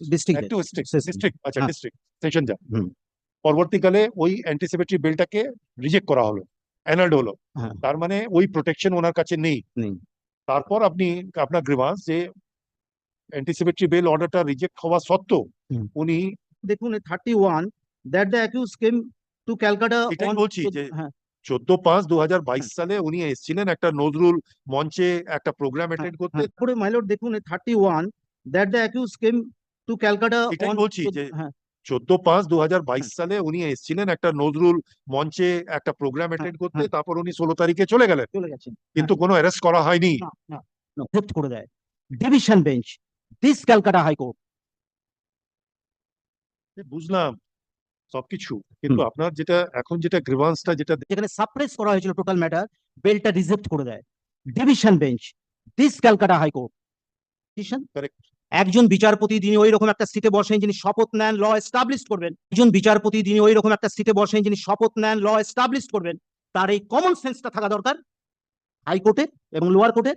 District একটু district আচ্ছা হ্যাঁ। ডিস্ট্রিক্ট সেশন যা পরবর্তীকালে ওই অ্যান্টিসিপেটরি বিলটাকে রিজেক্ট করা হলো অ্যানাল্ড হলো। হ্যাঁ। তার মানে ওই প্রোটেকশন ওনার কাছে নেই। তারপর আপনি আপনার গ্রিভান্স যে অ্যান্টিসিপেটরি বেল অর্ডারটা রিজেক্ট হওয়া সত্ত্বেও উনি দেখুন thirty one that the accused came to Calcutta এটাই বলছি যে- হ্যাঁ। চোদ্দ পাঁচ দু হাজার বাইশ সালে উনি এসেছিলেন একটা নজরুল মঞ্চে একটা প্রোগ্রাম অ্যাটেন্ড করতে। তারপরে মাইলর দেখুন thirty one that the accused came to Calcutta এটাই বলছি যে- হ্যাঁ। চোদ্দ পাঁচ দু হাজার বাইশ সালে উনি এসেছিলেন একটা নজরুল মঞ্চে একটা প্রোগ্রাম অ্যাটেন্ড করতে হ্যাঁ। তারপর উনি ষোলো তারিখে চলে গেলেন। চলে গেছেন কিন্তু কোনো অ্যারেস্ট করা হয়নি। অ্যাকসেপ্ট করে দেয়। Division bench this Calcutta high court বুঝলাম সবকিছু কিন্তু আপনার যেটা এখন যেটা গ্রিভান্সটা যেটা যেখানে সাপ্রেস করা হয়েছিল টোটাল ম্যাটার বেলটা রিজেক্ট করে দেয়। Division bench this Calcutta high court Correct. একজন বিচারপতি তিনি ওই রকম একটা সিটে বসেন যিনি শপথ নেন ল এস্টাবলিশ করবেন। একজন বিচারপতি তিনি ওই রকম একটা সিটে বসেন যিনি শপথ নেন ল এস্টাবলিশ করবেন, তার এই কমন সেন্সটা থাকা দরকার। হাইকোর্টে এবং লোয়ার কোর্টে